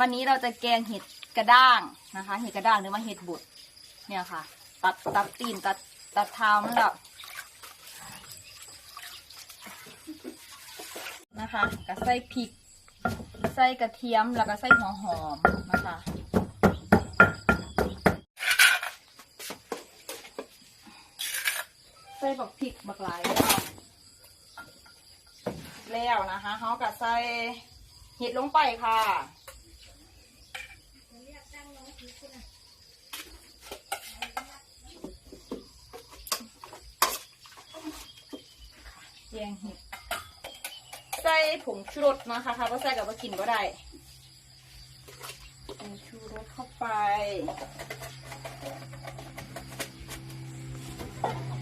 วันนี้เราจะแกงเห็ดกระด้างนะคะ เห็ดกระด้างหรือว่าเห็ดบุดเนี่ยค่ะ ตัดตัดตีนตัดตัดเท้ามันแล้วนะคะก็ใส่พริกใส่กระเทียมแล้วก็ใส่หัวหอมนะคะใส่บักพริกบักหลายแล้วนะคะเขาก็ใส่เห็ดลงไปค่ะ แยงเห็ดใส่ผงชูรสนะคะค่ะก็ใส่กับว่ากินก็ได้ผงชูรสเข้าไป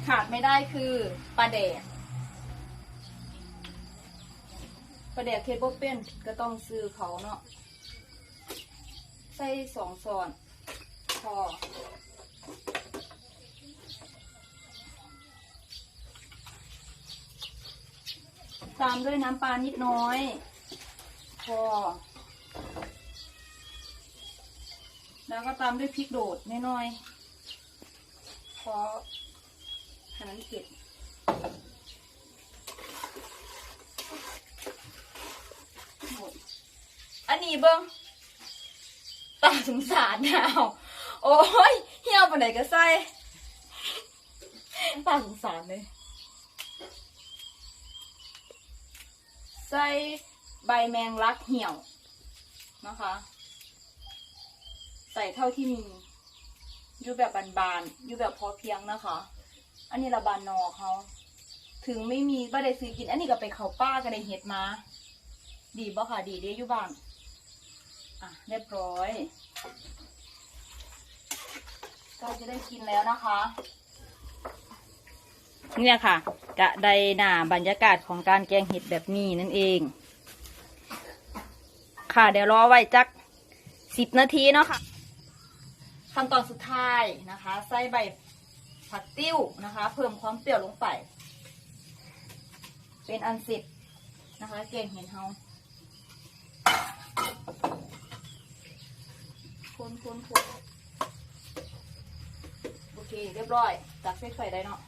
ขาดไม่ได้คือปลาแดกปลาแดกเคเบิลเป็นก็ต้องซื้อเขาเนาะใส่สองส่วนพอ ตามด้วยน้ำปลานิดน้อย พอ แล้วก็ตามด้วยพริกโดดน้อยๆพอขนาดเผ็ดอันนี้เบิ้งตาสงสารดาวโอ้ยเหี่ยวไปไหนก็ใส่ตาสงสารเลย ใส่ใบแมงลักเหี่ยวนะคะ ใส่เท่าที่มีอยู่แบบบานๆอยู่แบบพอเพียงนะคะ อันนี้ละบานนอเขาถึงไม่มีบ่ได้ซื้อกิน อันนี้ก็ไปเขาป้าก็ได้เห็ดมา ดีบ่ค่ะ ดีเด้อยู่บ้านอะเรียบร้อยก็จะได้กินแล้วนะคะ เนี่ยค่ะ กะไดหนาบรรยากาศของการแกงเห็ดแบบนี้นั่นเอง ค่ะเดี๋ยวรอไว้จักสิบนาทีเนาะค่ะขั้นตอนสุดท้ายนะคะ ใส่ใบผักติ้วนะคะ เพิ่มความเปรี้ยวลงไป เป็นอันเสร็จนะคะ แกงเห็ดเฮาคนคนคนโอเค เรียบร้อยตักเส้นไฟได้เนาะ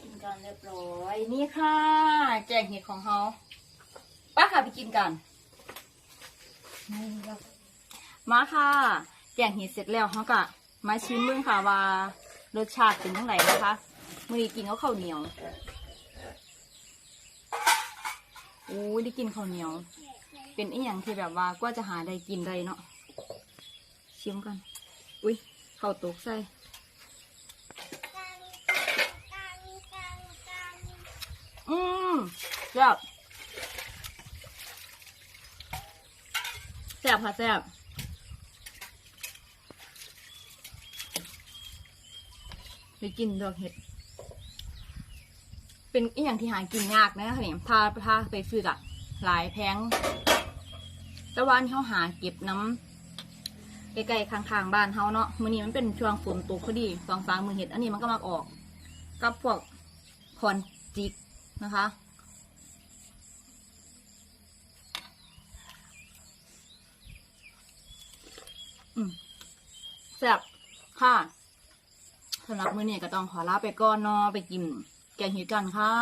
กินกันเร้อยนี่ค่ะแกงเห็ดของเขาป้าค่ะไปกินกันมาค่ะแกงเห็ดเสร็จแล้วเขาก็มาชิมเบื้องค่ะว่ารสชาติเป็นยังไงนะคะมือนี้กินเขาข้าวเหนียวโอ้ยได้กินข้าวเหนียว เป็นอีหยังที่แบบว่ากว่าจะหาได้กินได้เนาะชิมกัน อุ้ยข้าวตกใส่ อืมแซ่บแซ่บค่ะแซ่บไปกินดอกเห็ด เป็นอีหยังที่หากินยากนะคะเนี่ยถ้าถ้าไปซื้ออะหลายแพงแต่ว่าอันเขาหาเก็บน้ำใกล้ๆข้างๆบ้านเขาเนาะมื้อนี้มันเป็นช่วงฝนตกพอดีสองสามมือเห็ด อันนี้มันก็มักออก กับพวกคอนจิก นะคะ อืมแซ่บค่ะสำหรับมื้อนี้ก็ต้องขอลาไปก่อนเนาะไปกิน แกงเห็ดกันค่ะ